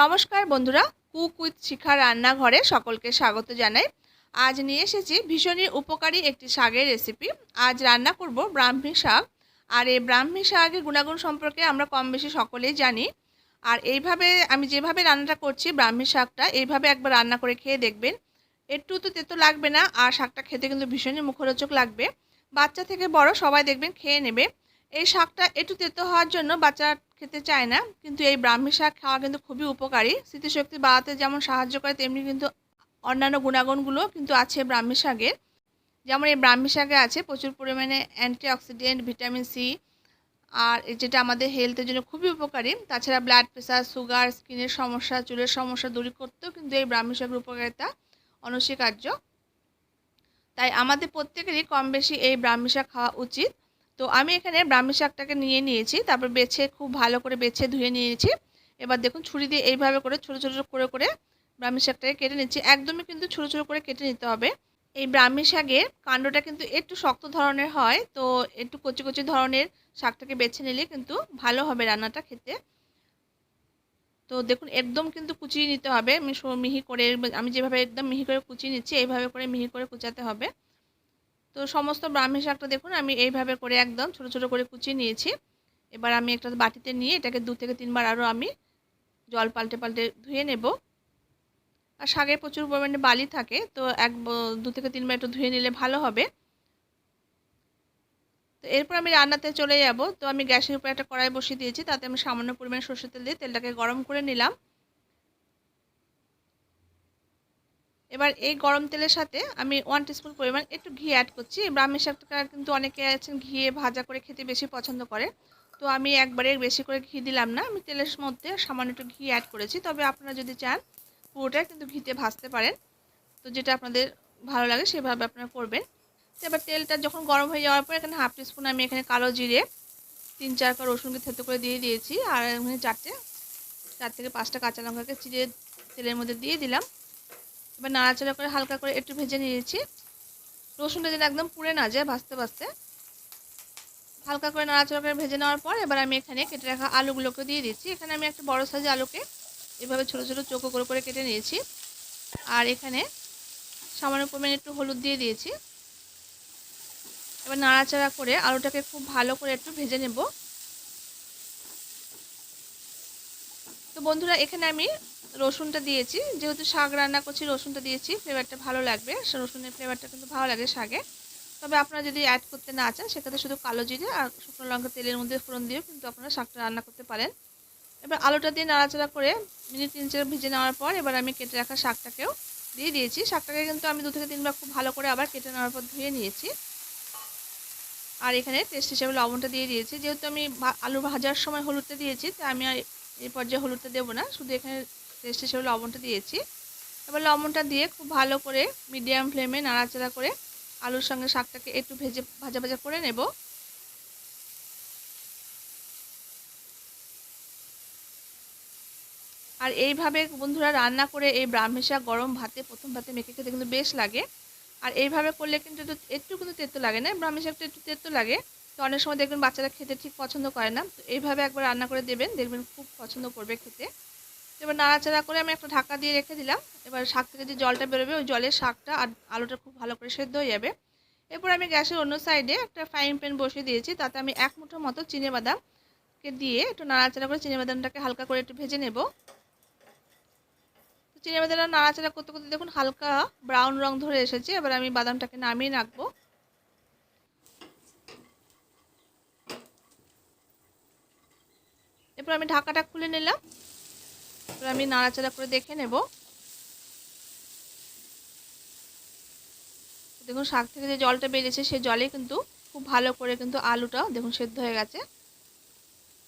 নমস্কার বন্ধুরা, cook with শিখা রান্নাঘরে সকলকে স্বাগত জানাই। আজ নিয়ে এসেছি ভীষণই উপকারী একটি শাকের রেসিপি আজ রান্না করব ব্রাহ্মী শাক। আর এই ব্রাহ্মী শাকের গুণাগুণ সম্পর্কে আমরা কম বেশি সকলেই জানি। আর এইভাবে আমি যেভাবে রান্নাটা করছি ব্রাহ্মী শাকটা, এইভাবে একবার রান্না করে খেয়ে দেখবেন। একটু তো তেতো লাগবে না, আর শাকটা খেতে কিন্তু ভীষণই মুখরোচক লাগবে। বাচ্চা থেকে বড় সবাই দেখবেন খেয়ে নেবে। এই শাকটা একটু তেতো হওয়ার জন্য বাচ্চা খেতে চায় না, কিন্তু এই ব্রাহ্মী শাক খাওয়া কিন্তু খুবই উপকারী। স্মৃতিশক্তি বাড়াতে যেমন সাহায্য করে, তেমনি কিন্তু অন্যান্য গুণাগুণগুলো কিন্তু আছে ব্রাহ্মী শাকের। যেমন এই ব্রাহ্মী শাকে আছে প্রচুর পরিমাণে অ্যান্টিঅক্সিডেন্ট, ভিটামিন সি, আর যেটা আমাদের হেলথের জন্য খুবই উপকারী। তাছাড়া ব্লাড প্রেশার সুগার স্কিনের সমস্যা, চুলের সমস্যা দূর করতেও কিন্তু এই ব্রাহ্মী শাকের উপকারিতা অনস্বীকার্য। তাই আমাদের প্রত্যেকেরই কম বেশি এই ব্রাহ্মী শাক খাওয়া উচিত। তো আমি এখানে ব্রাহ্মী শাকটাকে নিয়ে নিয়েছি, তারপর বেছে খুব ভালো করে বেছে ধুয়ে নিয়েছি। এবার দেখুন ছুরি দিয়ে এইভাবে করে ছোটো ছোটো করে করে ব্রাহ্মী শাকটাকে কেটে নিচ্ছি। একদমই কিন্তু ছোটো ছোটো করে কেটে নিতে হবে। এই ব্রাহ্মী শাকের কাণ্ডটা কিন্তু একটু শক্ত ধরনের হয়, তো একটু কচি কচি ধরনের শাকটাকে বেছে নিলে কিন্তু ভালো হবে রান্নাটা খেতে। তো দেখুন একদম কিন্তু কুচিয়ে নিতে হবে। মিহি করে আমি যেভাবে একদম মিহি করে কুচিয়ে নিচ্ছি, এইভাবে করে মিহি করে কুচাতে হবে। তো সমস্ত ব্রাহ্মী শাকটা দেখুন, আমি এইভাবে করে একদম ছোট ছোট করে কুচিয়ে নিয়েছি। এবার আমি একটা বাটিতে নিয়ে এটাকে দু থেকে তিনবার আরও আমি জল পাল্টে পাল্টে ধুয়ে নেব। আর শাকে প্রচুর পরিমাণে বালি থাকে, তো এক দু থেকে তিনবার একটু ধুয়ে নিলে ভালো হবে। তো এরপর আমি রান্নাতে চলে যাব। তো আমি গ্যাসের উপরে একটা কড়াই বসিয়ে দিয়েছি, তাতে আমি সামান্য পরিমাণে সর্ষের তেল দিয়ে তেলটাকে গরম করে নিলাম। এবার এই গরম তেলের সাথে আমি ওয়ান টিস্পুন পরিমাণ একটু ঘি অ্যাড করছি। ব্রাহ্মী শাকটা কিন্তু অনেকে আছেন ঘিয়ে ভাজা করে খেতে বেশি পছন্দ করে। তো আমি একবারে বেশি করে ঘি দিলাম না। আমি তেলের মধ্যে সামান্য একটু ঘি অ্যাড করেছি। তবে আপনারা যদি চান, পুরোটা কিন্তু ঘিতে ভাজতে পারেন। তো যেটা আপনাদের ভালো লাগে সেভাবে আপনারা করবেন। এবার তেলটা যখন গরম হয়ে যাওয়ার পর এখানে হাফ টিস্পুন আমি এখানে কালো জিরে, তিন চার চারটা রসুনকে থেতো করে দিয়ে দিয়েছি। আর এখানে চারটে, চার থেকে পাঁচটা কাঁচা লঙ্কাকে চিড়ে তেলের মধ্যে দিয়ে দিলাম। এবার নাড়াচাড়া করে হালকা করে একটু ভেজে নিয়েছি। রসুনটা যেন একদম পুড়ে না যায় ভাজতে ভাজতে। হালকা করে নাড়াচাড়া করে ভেজে নেওয়ার পর এবার আমি এখানে কেটে রাখা আলুগুলোকে দিয়ে দিচ্ছি। এখানে আমি একটা বড় সাইজের আলুকে এভাবে ছোটো ছোটো চোখো করে করে কেটে নিয়েছি। আর এখানে সামান্য পরিমাণে একটু হলুদ দিয়ে দিয়েছি। এবার নাড়াচাড়া করে আলুটাকে খুব ভালো করে একটু ভেজে নেব। তো বন্ধুরা, এখানে আমি রসুনটা দিয়েছি। যেহেতু শাক রান্না করছি, রসুনটা দিয়েছি ফ্লেভারটা ভালো লাগবে। রসুনের ফ্লেভারটা কিন্তু ভালো লাগে শাকে। তবে আপনারা যদি অ্যাড করতে না চান, সেক্ষেত্রে শুধু কালো জিরে আর শুকনো লঙ্কা তেলের মধ্যে ফোড়ন দিয়েও কিন্তু আপনারা শাকটা রান্না করতে পারেন। এবার আলুটা দিয়ে নাড়াচাড়া করে মিনিট তিন চার ভিজে নেওয়ার পর এবার আমি কেটে রাখা শাকটাকেও দিয়ে দিয়েছি। শাকটাকে কিন্তু আমি দু থেকে তিনবার খুব ভালো করে আবার কেটে নেওয়ার পর ধুয়ে নিয়েছি। আর এখানে টেস্ট হিসেবে লবণটা দিয়ে দিয়েছি। যেহেতু আমি আলু ভাজার সময় হলুদটা দিয়েছি, তাই আমি আর এই পর্যায়ে হলুদটা দেবো না। শুধু এখানে টেস্ট হিসেবে লবণটা দিয়েছি। এবার লবণটা দিয়ে খুব ভালো করে মিডিয়াম ফ্লেমে নাড়াচাড়া করে আলুর সঙ্গে শাকটাকে একটু ভেজে, ভাজা ভাজা করে নেব। আর এইভাবে বন্ধুরা রান্না করে এই ব্রাহ্মী গরম ভাতে, প্রথম ভাতে মেখে খেতে কিন্তু বেশ লাগে। আর এইভাবে করলে কিন্তু একটু কিন্তু তেতো লাগে না? ব্রাহ্মী শাকটা একটু তেতো লাগে। তো অনেক সময় দেখবেন বাচ্চারা খেতে ঠিক পছন্দ করে না। তো এইভাবে একবার রান্না করে দেবেন, দেখবেন খুব পছন্দ করবে খেতে। এবার নাড়াচাড়া করে আমি একটা ঢাকা দিয়ে রেখে দিলাম। এবার শাক থেকে যে জলটা বেরোবে, ওই জলের শাকটা আর আলুটা খুব ভালো করে সেদ্ধ হয়ে যাবে। এরপর আমি গ্যাসের অন্য সাইডে একটা ফ্রাইং প্যান বসিয়ে দিয়েছি, তাতে আমি এক মুঠো মতো বাদামকে দিয়ে একটু নাড়াচাড়া করে বাদামটাকে হালকা করে একটু ভেজে নেব। বাদামটা নাড়াচাড়া করতে করতে দেখুন হালকা ব্রাউন রং ধরে এসেছে, এবার আমি বাদামটাকে নামিয়ে রাখব। এরপর আমি ঢাকাটা খুলে নিলাম। আমি নাড়াচাড়া করে দেখে নেব। দেখুন, শাক থেকে যে জলটা বেরিয়েছে সেই জলে কিন্তু খুব ভালো করে কিন্তু আলুটা দেখুন সেদ্ধ হয়ে গেছে।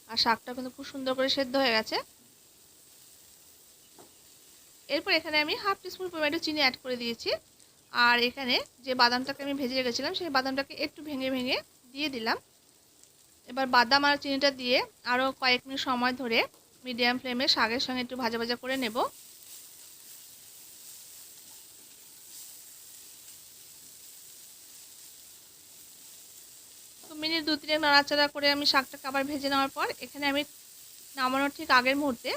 আর শাকটা কিন্তু খুব সুন্দর করে সেদ্ধ হয়ে গেছে। এরপর এখানে আমি হাফ টিস্পুন পরিমাণ একটু চিনি অ্যাড করে দিয়েছি। আর এখানে যে বাদামটাকে আমি ভেজে রেখেছিলাম, সেই বাদামটাকে একটু ভেঙে ভেঙে দিয়ে দিলাম। এবার বাদাম আর চিনিটা দিয়ে আরও কয়েক মিনিট সময় ধরে মিডিয়াম ফ্লেমে শাকের সঙ্গে একটু ভাজা ভাজা করে নেব। মিনিট দু তিনে নাড়াচাড়া করে আমি শাকটাকে আবার ভেজে নেওয়ার পর এখানে আমি নামানোর ঠিক আগের মুহূর্তে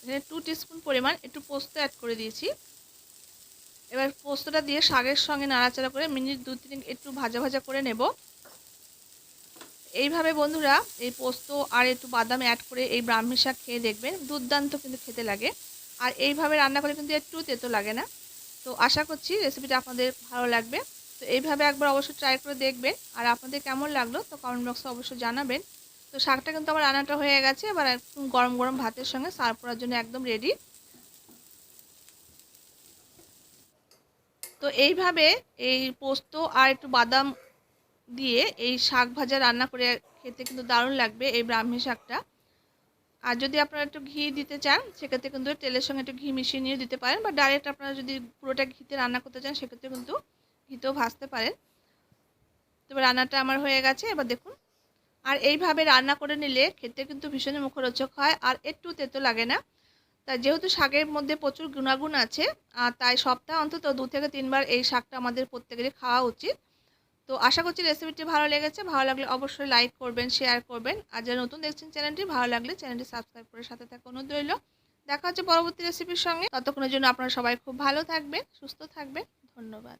এখানে টু টিস্পুন পরিমাণ একটু পোস্ত অ্যাড করে দিয়েছি। এবার পোস্তটা দিয়ে শাকের সঙ্গে নাড়াচাড়া করে মিনিট দু তিন একটু ভাজা ভাজা করে নেব। এইভাবে বন্ধুরা এই পোস্ত আর একটু বাদাম অ্যাড করে এই ব্রাহ্মী শাক খেয়ে দেখবেন। দুর্দান্ত কিন্তু খেতে লাগে। আর এইভাবে রান্না করে কিন্তু একটু তেতো লাগে না। তো আশা করছি রেসিপিটা আপনাদের ভালো লাগবে। তো এইভাবে একবার অবশ্যই ট্রাই করে দেখবেন। আর আপনাদের কেমন লাগল তো কমেন্ট বক্সে অবশ্যই জানাবেন। তো শাকটা কিন্তু আমার রান্নাটা হয়ে গেছে। এবার একদম গরম গরম ভাতের সঙ্গে সার্ভ করার জন্য একদম রেডি তো এইভাবে এই পোস্ত আর একটু বাদাম দিয়ে এই শাক ভাজা রান্না করে খেতে কিন্তু দারুণ লাগবে এই ব্রাহ্মী শাকটা। আর যদি আপনারা একটু ঘি দিতে চান, সেক্ষেত্রে কিন্তু তেলের সঙ্গে একটু ঘি মিশিয়ে নিয়ে দিতে পারেন বা ডাইরেক্ট আপনারা যদি পুরোটা ঘিতে রান্না করতে চান, সেক্ষেত্রে কিন্তু ঘিতেও ভাজতে পারেন। তবে রান্নাটা আমার হয়ে গেছে, এবার দেখুন। আর এইভাবে রান্না করে নিলে খেতে কিন্তু ভীষণই মুখরোচক হয়, আর একটু তেতো লাগে না। তা যেহেতু শাকের মধ্যে প্রচুর গুণাগুণ আছে, আর তাই সপ্তাহে অন্তত দু থেকে তিনবার এই শাকটা আমাদের প্রত্যেকেরই খাওয়া উচিত। তো আশা করছি রেসিপিটি ভালো লেগেছে। ভালো লাগলে অবশ্যই লাইক করবেন শেয়ার করবেন। আর যারা নতুন দেখছেন চ্যানেলটি ভালো লাগলে চ্যানেলটি সাবস্ক্রাইব করে সাথে থাকা অনুরোধ রইল, দেখা হচ্ছে পরবর্তী রেসিপির সঙ্গে। ততক্ষণের জন্য আপনারা সবাই খুব ভালো থাকবেন, সুস্থ থাকবেন। ধন্যবাদ।